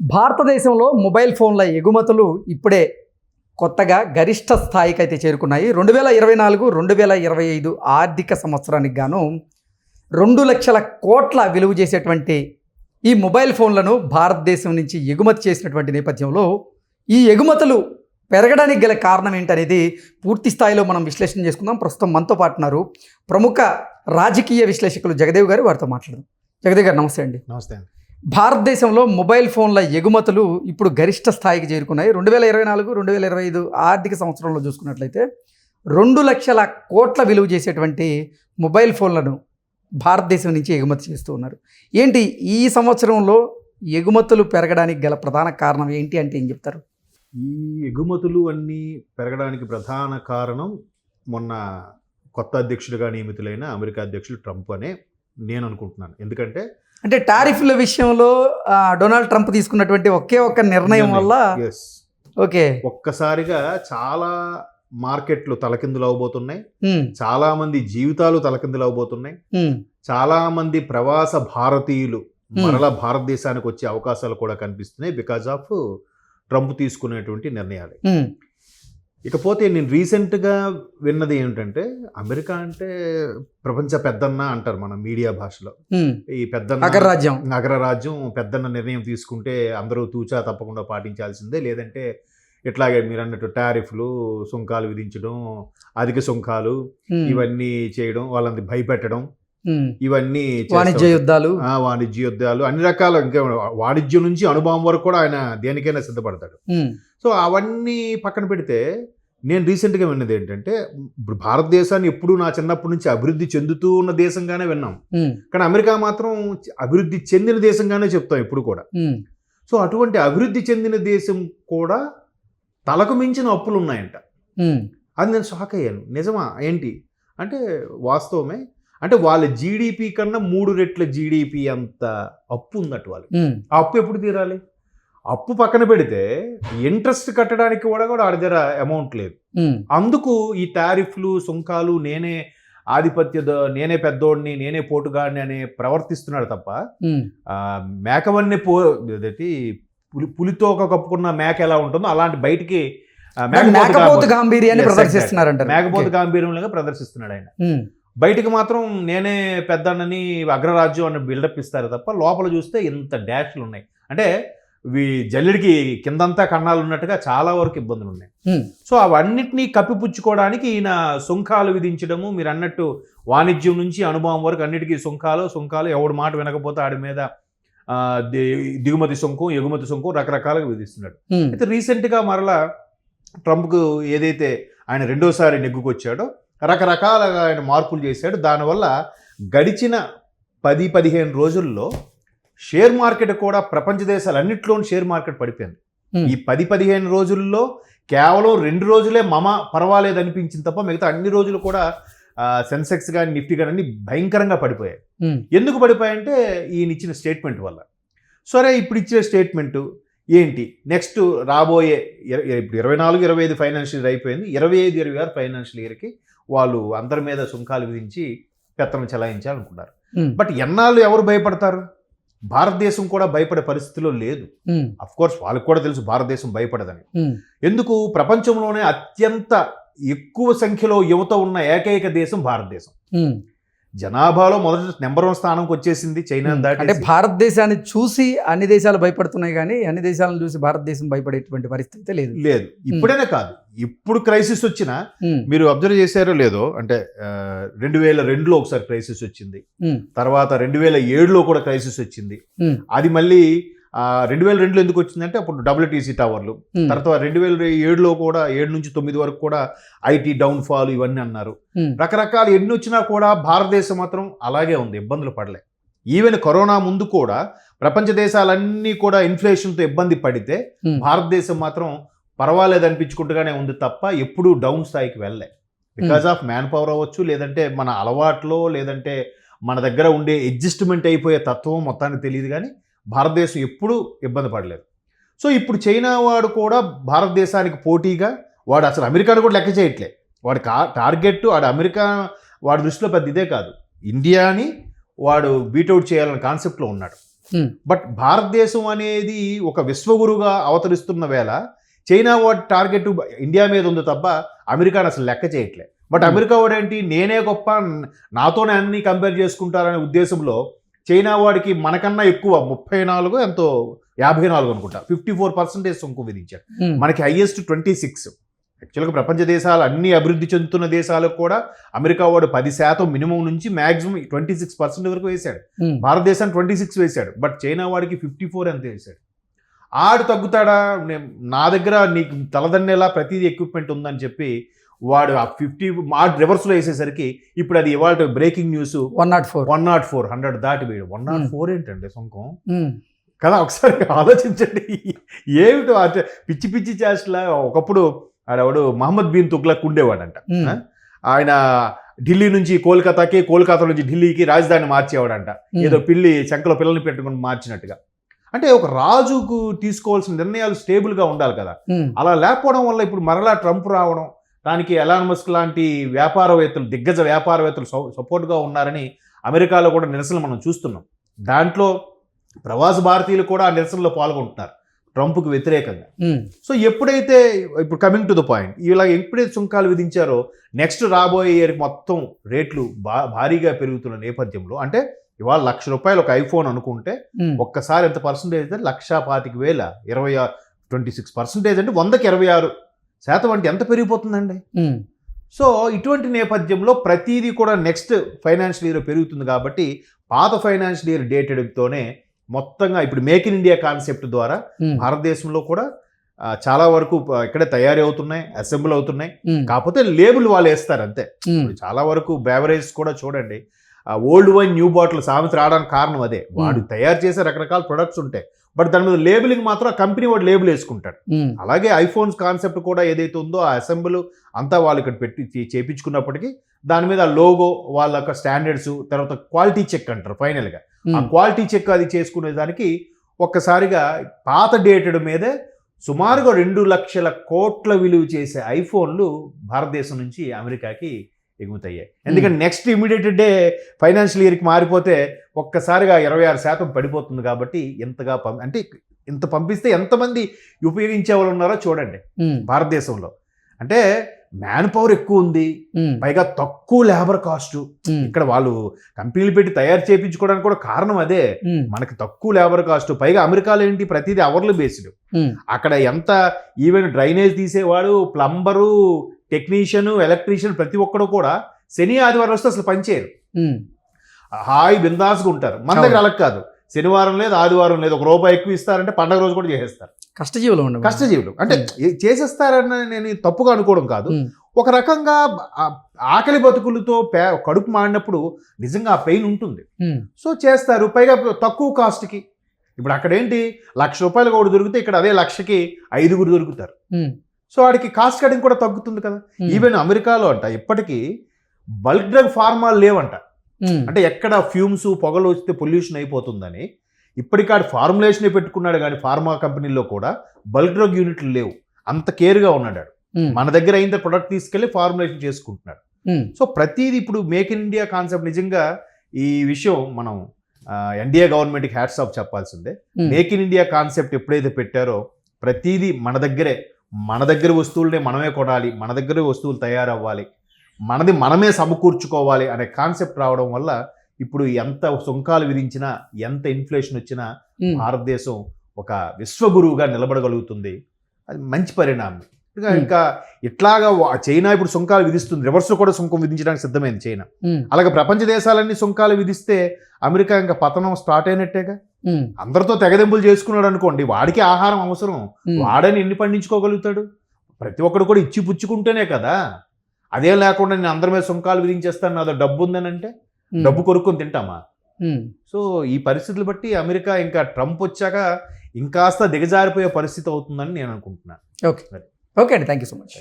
భారతదేశంలో మొబైల్ ఫోన్ల ఎగుమతులు ఇప్పుడే కొత్తగా గరిష్ట స్థాయికి అయితే చేరుకున్నాయి. రెండు వేల ఇరవై నాలుగు రెండు వేల ఇరవై ఐదు ఆర్థిక సంవత్సరానికి గాను రెండు లక్షల కోట్ల విలువ చేసేటువంటి ఈ మొబైల్ ఫోన్లను భారతదేశం నుంచి ఎగుమతి చేసినటువంటి నేపథ్యంలో ఈ ఎగుమతులు పెరగడానికి గల కారణం ఏంటనేది పూర్తి స్థాయిలో మనం విశ్లేషణ చేసుకుందాం. ప్రస్తుతం మనతో పాటు ఉన్నారు ప్రముఖ రాజకీయ విశ్లేషకులు జగదేవ్ గారు వారితో మాట్లాడదాం. జగదేవ్ గారు నమస్తే అండి. నమస్తే అండి. భారతదేశంలో మొబైల్ ఫోన్ల ఎగుమతులు ఇప్పుడు గరిష్ట స్థాయికి చేరుకున్నాయి. రెండు వేల ఇరవై నాలుగు రెండు వేల ఇరవై ఐదు ఆర్థిక సంవత్సరంలో చూసుకున్నట్లయితే రెండు లక్షల కోట్ల విలువ చేసేటువంటి మొబైల్ ఫోన్లను భారతదేశం నుంచి ఎగుమతి చేస్తూ ఉన్నారు. ఏంటి ఈ సంవత్సరంలో ఎగుమతులు పెరగడానికి గల ప్రధాన కారణం ఏంటి అంటే ఏం చెప్తారు? ఈ ఎగుమతులు అన్నీ పెరగడానికి ప్రధాన కారణం మొన్న కొత్త అధ్యక్షుడిగా నియమితులైన అమెరికా అధ్యక్షుడు ట్రంప్ అనే నేను అనుకుంటున్నాను. ఎందుకంటే అంటే టారిఫ్ల విషయంలో డొనాల్డ్ ట్రంప్ తీసుకున్నటువంటి ఒకే ఒక్క నిర్ణయం వల్ల ఓకే. ఒక్కసారిగా చాలా మార్కెట్లు తలకిందులు అవబోతున్నాయి. ఉమ్, చాలా మంది జీవితాలు తలకిందులు అవబోతున్నాయి. ఉమ్, చాలా మంది ప్రవాస భారతీయులు మరలా భారతదేశానికి వచ్చే అవకాశాలు కూడా కనిపిస్తున్నాయి బికాజ్ ఆఫ్ ట్రంప్ తీసుకునేటువంటి నిర్ణయాలు. ఇకపోతే నేను రీసెంట్గా విన్నది ఏమిటంటే అమెరికా అంటే ప్రపంచ పెద్దన్న అంటారు మన మీడియా భాషలో. ఈ పెద్దన్న అగ్రరాజ్యం నగరరాజ్యం పెద్దన్న నిర్ణయం తీసుకుంటే అందరూ తూచా తప్పకుండా పాటించాల్సిందే లేదంటే ఇట్లాగే మీరు అన్నట్టు టారిఫ్లు సుంకాలు విధించడం అధిక సుంకాలు ఇవన్నీ చేయడం వాళ్ళని భయపెట్టడం. ఇవన్నీ వాణిజ్య. యుద్ధాలు. వాణిజ్య యుద్ధాలు అన్ని రకాల ఇంకా వాణిజ్యం నుంచి అనుభవం వరకు కూడా ఆయన దేనికైనా సిద్ధపడతాడు. సో అవన్నీ పక్కన పెడితే నేను రీసెంట్గా విన్నది ఏంటంటే ఇప్పుడు భారతదేశాన్ని ఎప్పుడూ నా చిన్నప్పటి నుంచి అభివృద్ధి చెందుతూ ఉన్న దేశంగానే విన్నాం. కానీ అమెరికా మాత్రం అభివృద్ధి చెందిన దేశంగానే చెప్తాం ఎప్పుడు కూడా. సో అటువంటి అభివృద్ధి చెందిన దేశం కూడా తలకు మించిన అప్పులు ఉన్నాయంట. అది నేను షాక్ అయ్యాను. నిజమా? ఏంటి? అంటే వాస్తవమే అంటే వాళ్ళ జీడిపి కన్నా మూడు రెట్ల జీడిపి అంత అప్పు ఉందట వాళ్ళు ఆ అప్పు ఎప్పుడు తీరాలి? అప్పు పక్కన పెడితే ఇంట్రెస్ట్ కట్టడానికి కూడా కూడా ఆడి దగ్గర అమౌంట్ లేదు. అందుకు ఈ టారిఫ్లు సుంకాలు నేనే ఆధిపత్య నేనే పెద్దోడిని నేనే పోటుగాడిని అని ప్రవర్తిస్తున్నాడు తప్ప మేకవన్నీ పో అదేంటి పులి పులితోక కప్పుకున్న మేక ఎలా ఉంటుందో అలాంటి బయటికి మేకపోతు గాంభీర్యాన్ని Yes, ప్రదర్శిస్తున్నారంటారు. మేకపోతు గాంభీర్యంగా ప్రదర్శిస్తున్నాడు ఆయన. బయటికి మాత్రం నేనే పెద్దన్నని అగ్రరాజ్యం అని బిల్డప్ ఇస్తారు తప్ప లోపల చూస్తే ఇంత డాష్లు ఉన్నాయి. అంటే జల్లెడికి కిందంతా కన్నాలు ఉన్నట్టుగా చాలా వరకు ఇబ్బందులు ఉన్నాయి. సో అవన్నిటినీ కప్పిపుచ్చుకోవడానికి ఈయన సుంకాలు విధించడము మీరు అన్నట్టు వాణిజ్యం నుంచి అనుభవం వరకు అన్నిటికీ సుంకాలు సుంకాలు ఎవడి మాట వినకపోతే ఆడి మీద దిగుమతి సుంకం ఎగుమతి సుంకం రకరకాలుగా విధిస్తున్నాడు. అయితే రీసెంట్గా మరలా ట్రంప్కు ఏదైతే ఆయన రెండోసారి నెగ్గుకొచ్చాడో రకరకాలుగా ఆయన మార్పులు చేశాడు. దానివల్ల గడిచిన పది పదిహేను రోజుల్లో షేర్ మార్కెట్ కూడా ప్రపంచ దేశాలన్నింటిలోనూ షేర్ మార్కెట్ పడిపోయింది. ఈ పది పదిహేను రోజుల్లో కేవలం రెండు రోజులే మమ పర్వాలేదు అనిపించింది తప్ప మిగతా అన్ని రోజులు కూడా సెన్సెక్స్ కానీ నిఫ్టీ కానీ అన్ని భయంకరంగా పడిపోయాయి. ఎందుకు పడిపోయాయంటే ఈయన ఇచ్చిన స్టేట్మెంట్ వల్ల. సరే ఇప్పుడు ఇచ్చిన స్టేట్మెంటు ఏంటి? నెక్స్ట్ రాబోయే ఇప్పుడు ఇరవై నాలుగు ఇరవై ఐదు ఫైనాన్షియల్ ఇయర్ అయిపోయింది. ఇరవై ఐదు ఇరవై ఆరు ఫైనాన్షియల్ ఇయర్కి వాళ్ళు అందరి మీద సుంకాలు విధించి పెత్తనం చెలాయించాలనుకున్నారు బట్ ఎన్నాళ్ళు ఎవరు భయపడతారు? భారతదేశం కూడా భయపడే పరిస్థితిలో లేదు. అఫ్ కోర్స్ వాళ్ళకి కూడా తెలుసు భారతదేశం భయపడదని. ఎందుకు? ప్రపంచంలోనే అత్యంత ఎక్కువ సంఖ్యలో యువత ఉన్న ఏకైక దేశం భారతదేశం. జనాభాలో మొదటి నెంబర్ వన్ స్థానంకి వచ్చేసింది చైనా అంటే దాటి భారతదేశాన్ని చూసి అన్ని దేశాలు భయపడుతున్నాయి కానీ అన్ని దేశాలను చూసి భారతదేశం భయపడేటువంటి పరిస్థితి లేదు. లేదు. ఇప్పుడైనా కాదు. ఇప్పుడు క్రైసిస్ వచ్చినా మీరు అబ్జర్వ్ చేశారో లేదో అంటే రెండు వేల రెండులో ఒకసారి క్రైసిస్ వచ్చింది. తర్వాత రెండు వేల ఏడులో కూడా క్రైసిస్ వచ్చింది. అది మళ్ళీ రెండు వేల రెండులో ఎందుకు వచ్చిందంటే అప్పుడు డబ్ల్యూటీసీ టవర్లు. తర్వాత రెండు వేల ఏడులో కూడా ఏడు నుంచి తొమ్మిది వరకు కూడా ఐటీ డౌన్ ఫాల్ ఇవన్నీ అన్నారు. రకరకాలు ఎన్ని వచ్చినా కూడా భారతదేశం మాత్రం అలాగే ఉంది ఇబ్బందులు పడలే. ఈవెన్ కరోనా ముందు కూడా ప్రపంచ దేశాలన్నీ కూడా ఇన్ఫ్లేషన్తో ఇబ్బంది పడితే భారతదేశం మాత్రం పర్వాలేదు అనిపించుకుంటుగానే ఉంది తప్ప ఎప్పుడూ డౌన్ స్థాయికి వెళ్ళలే. బికాజ్ ఆఫ్ మ్యాన్ పవర్ అవ్వచ్చు లేదంటే మన అలవాట్లో లేదంటే మన దగ్గర ఉండే అడ్జస్ట్మెంట్ అయిపోయే తత్వం మొత్తానికి తెలియదు కానీ భారతదేశం ఎప్పుడూ ఇబ్బంది పడలేదు. సో ఇప్పుడు చైనా వాడు కూడా భారతదేశానికి పోటీగా వాడు అసలు అమెరికాను కూడా లెక్క చేయట్లే. వాడి కా టార్గెట్ వాడు అమెరికా వాడి దృష్టిలో పెద్ద ఇదే కాదు. ఇండియాని వాడు బీటౌట్ చేయాలనే కాన్సెప్ట్లో ఉన్నాడు. బట్ భారతదేశం అనేది ఒక విశ్వగురుగా అవతరిస్తున్న వేళ చైనా వాడి టార్గెట్ ఇండియా మీద ఉంది తప్ప అమెరికాని అసలు లెక్క చేయట్లే. బట్. అమెరికా వాడు ఏంటి నేనే గొప్ప నాతోనే అన్ని కంపేర్ చేసుకుంటారనే ఉద్దేశంలో చైనా వాడికి మనకన్నా ఎక్కువ ముప్పై నాలుగు ఎంతో యాభై నాలుగు అనుకుంటా. ఫిఫ్టీ ఫోర్ పర్సెంటేజ్ సుంకు విధించారు ఉమ్, మనకి హైయెస్ట్ ట్వంటీ సిక్స్. యాక్చువల్గా ప్రపంచ దేశాలు అన్ని అభివృద్ధి చెందుతున్న దేశాలకు కూడా అమెరికా వాడు పది శాతం మినిమం నుంచి మాక్సిమం ట్వంటీ సిక్స్ పర్సెంట్ వరకు వేశాడు. ఉమ్, భారతదేశాన్ని ట్వంటీ సిక్స్ వేశాడు. బట్ చైనా వాడికి ఫిఫ్టీ ఫోర్ ఎంత వేశాడు? ఆడు తగ్గుతాడా? నేను నా దగ్గర నీకు తలదన్నేలా ప్రతిదీ ఎక్విప్మెంట్ ఉందని చెప్పి వాడు ఆ ఫిఫ్టీ మా రివర్స్లో వేసేసరికి ఇప్పుడు అది ఇవాళ breaking news one not four. One not four hundred దాటి వేయడు వన్ నాట్ Hmm. ఫోర్ ఏంటండి సొంకం? ఉమ్, కదా ఒకసారి ఆలోచించండి. ఏమిటో అంటే పిచ్చి పిచ్చి చేష్టలా? ఒకప్పుడు ఆడవాడు మహమ్మద్ బిన్ తుగ్లక్ ఉండేవాడంట. ఆ? ఆయన ఢిల్లీ నుంచి కోల్కతాకి కోల్కతా నుంచి ఢిల్లీకి రాజధాని మార్చేవాడంట. ఏదో పిల్లి శంకలో పిల్లల్ని పెట్టుకుని మార్చినట్టుగా. అంటే ఒక రాజుకు తీసుకోవాల్సిన నిర్ణయాలు స్టేబుల్గా ఉండాలి కదా. అలా లేకపోవడం వల్ల ఇప్పుడు మరలా ట్రంప్ రావడం దానికి ఎలాన్ మస్క్ లాంటి వ్యాపారవేత్తలు దిగ్గజ వ్యాపారవేత్తలు సపో- సపోర్ట్గా ఉన్నారని అమెరికాలో కూడా నిరసనలు మనం చూస్తున్నాం. దాంట్లో ప్రవాస భారతీయులు కూడా ఆ నిరసనలో పాల్గొంటున్నారు ట్రంప్కు వ్యతిరేకంగా. సో ఎప్పుడైతే ఇప్పుడు కమింగ్ టు ద పాయింట్ ఇలా ఎప్పుడైతే సుంకాలు విధించారో నెక్స్ట్ రాబోయే ఇయర్ మొత్తం రేట్లు భారీగా పెరుగుతున్న నేపథ్యంలో అంటే ఇవాళ లక్ష రూపాయలు ఒక ఐఫోన్ అనుకుంటే ఒక్కసారి ఎంత పర్సంటేజ్ అంటే లక్షా పాతిక వేల ఇరవై ఆరు ట్వంటీ సిక్స్ పర్సెంటేజ్ అంటే వందకి ఇరవై ఆరు శాతం అంటే ఎంత పెరిగిపోతుందండి? సో ఇటువంటి నేపథ్యంలో ప్రతిదీ కూడా నెక్స్ట్ ఫైనాన్షియల్ ఇయర్ పెరుగుతుంది కాబట్టి పాత ఫైనాన్షియల్ ఇయర్ డేటెడ్తోనే మొత్తంగా ఇప్పుడు మేక్ ఇన్ ఇండియా కాన్సెప్ట్ ద్వారా భారతదేశంలో కూడా చాలా వరకు ఇక్కడే తయారీ అవుతున్నాయి అసెంబ్లీ అవుతున్నాయి. కాకపోతే లేబుల్ వాళ్ళు వేస్తారు అంతే. చాలా వరకు బేవరేజ్ కూడా చూడండి ఓల్డ్ వైన్ న్యూ బాటిల్ సామెత రావడానికి కారణం అదే. వాడు తయారు చేసే రకరకాల ప్రొడక్ట్స్ ఉంటాయి. బట్ దాని మీద లేబులింగ్ మాత్రం ఆ కంపెనీ వాడు లేబుల్ వేసుకుంటాడు. అలాగే ఐఫోన్స్ కాన్సెప్ట్ కూడా ఏదైతే ఉందో ఆ అసెంబ్లీ అంతా వాళ్ళు ఇక్కడ పెట్టి చేపించుకున్నప్పటికీ దాని మీద లోగో వాళ్ళ యొక్క స్టాండర్డ్స్ తర్వాత క్వాలిటీ చెక్ అంటారు ఫైనల్గా. ఆ క్వాలిటీ చెక్ అది చేసుకునే దానికి ఒక్కసారిగా పాత డేటెడ్ మీదే సుమారుగా రెండు లక్షల కోట్ల విలువ చేసే ఐఫోన్లు భారతదేశం నుంచి అమెరికాకి ఎగుమతయ్యాయి. ఎందుకంటే నెక్స్ట్ ఇమీడియట్ డే ఫైనాన్షియల్ ఇయర్కి మారిపోతే ఒక్కసారిగా ఇరవై ఆరు శాతం పడిపోతుంది కాబట్టి ఇంతగా పం అంటే ఇంత పంపిస్తే ఎంతమంది ఉపయోగించే వాళ్ళు ఉన్నారో చూడండి భారతదేశంలో. అంటే మ్యాన్ పవర్ ఎక్కువ ఉంది పైగా తక్కువ లేబర్ కాస్టు ఇక్కడ వాళ్ళు కంపెనీలు పెట్టి తయారు చేయించుకోవడానికి కూడా కారణం అదే. మనకి తక్కువ లేబర్ కాస్ట్ పైగా అమెరికాలో ఏంటి ప్రతిదీ అవర్లు బేస్డ్ అక్కడ ఎంత ఈవెన్ డ్రైనేజ్ తీసేవాడు ప్లంబరు టెక్నీషియన్ ఎలక్ట్రీషియన్ ప్రతి ఒక్కడు కూడా శని ఆదివారం వస్తే అసలు పనిచేయరు హాయి బిందాస్గా ఉంటారు. మన దగ్గర అలా కాదు. శనివారం లేదు ఆదివారం లేదు. ఒక రూపాయి ఎక్కువ ఇస్తారంటే పండగ రోజు కూడా చేసేస్తారు. కష్టజీవులు ఉండవు. కష్టజీవులు. అంటే చేసేస్తారని నేను తప్పుగా అనుకోవడం కాదు. ఒక రకంగా ఆకలి బతుకులతో పే కడుపు మాడినప్పుడు నిజంగా ఆ పెయిన్ ఉంటుంది. సో చేస్తారు. పైగా తక్కువ కాస్ట్కి. ఇప్పుడు అక్కడ ఏంటి లక్ష రూపాయలు ఒకటి దొరికితే ఇక్కడ అదే లక్షకి ఐదుగురు దొరుకుతారు. సో వాడికి కాస్ట్ కటింగ్ కూడా తగ్గుతుంది కదా. ఈవెన్ అమెరికాలో అంట ఇప్పటికీ బల్క్ డ్రగ్ ఫార్మాలు లేవంట. ఉమ్, అంటే ఎక్కడ ఫ్యూమ్స్ పొగలు వస్తే పొల్యూషన్ అయిపోతుందని ఇప్పటికి ఆడు ఫార్ములేషన్ పెట్టుకున్నాడు కానీ ఫార్మా కంపెనీల్లో కూడా బల్క్ డ్రగ్ యూనిట్లు లేవు. అంత కేర్గా ఉన్నాడు. ఉమ్, మన దగ్గర అయిన ప్రొడక్ట్ తీసుకెళ్ళి ఫార్ములేషన్ చేసుకుంటున్నాడు. సో ప్రతిదీ ఇప్పుడు మేక్ ఇన్ ఇండియా కాన్సెప్ట్ నిజంగా ఈ విషయం మనం ఎన్డీఏ గవర్నమెంట్కి హ్యాట్స్ ఆఫ్ చెప్పాల్సిందే. మేక్ ఇన్ ఇండియా కాన్సెప్ట్ ఎప్పుడైతే పెట్టారో ప్రతిదీ మన దగ్గరే మన దగ్గర వస్తువులనే మనమే కొనాలి మన దగ్గరే వస్తువులు తయారవ్వాలి మనది మనమే సమకూర్చుకోవాలి అనే కాన్సెప్ట్ రావడం వల్ల ఇప్పుడు ఎంత సుంకాలు విధించినా ఎంత ఇన్ఫ్లేషన్ వచ్చినా భారతదేశం ఒక విశ్వగురువుగా నిలబడగలుగుతుంది. అది మంచి పరిణామం. ఇంకా. ఇంకా ఇట్లాగా చైనా ఇప్పుడు సుంకాలు విధిస్తుంది. రివర్స్ కూడా సుంకం విధించడానికి సిద్ధమైంది చైనా. అలాగే ప్రపంచ దేశాలన్నీ సుంకాలు విధిస్తే అమెరికా ఇంకా పతనం స్టార్ట్ అయినట్టేగా? అందరితో తెగదెంపులు చేసుకున్నాడు అనుకోండి. వాడికి ఆహారం అవసరం. వాడని ఎన్ని పండించుకోగలుగుతాడు? ప్రతి ఒక్కడు కూడా ఇచ్చి పుచ్చుకుంటేనే కదా. అదే లేకుండా నేను అందరి మీద సుంకాలు విధించేస్తాను నాదో డబ్బు ఉందని అంటే డబ్బు కొనుక్కొని తింటామా? సో ఈ పరిస్థితులు బట్టి అమెరికా ఇంకా ట్రంప్ వచ్చాక ఇంకాస్త దిగజారిపోయే పరిస్థితి అవుతుందని నేను అనుకుంటున్నాను. ఓకే అండి థ్యాంక్ యూ సో మచ్